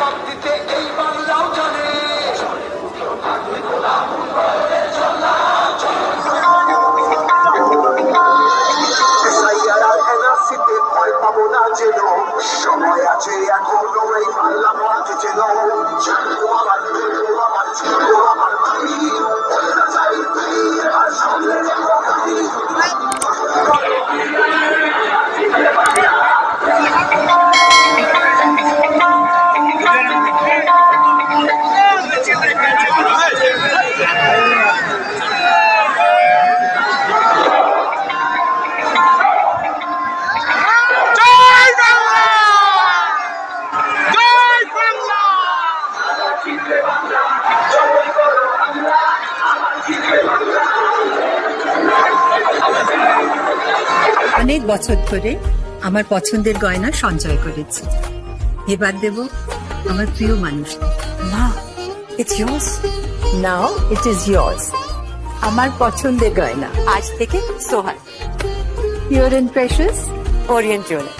জবাব দিতে এই বাংলাও পাবো না যেন। সময় আছে এখনও এই বাংলা মানতে যেন। অনেক বছর ধরে আমার পছন্দের গয়না সঞ্চয় করেছি। এবার দেব আমার প্রিয় মানুষ। মা ইটস নাও ইট ইজ আমার পছন্দের গয়না। আজ থেকে সোহার pure and precious Orient Jewellers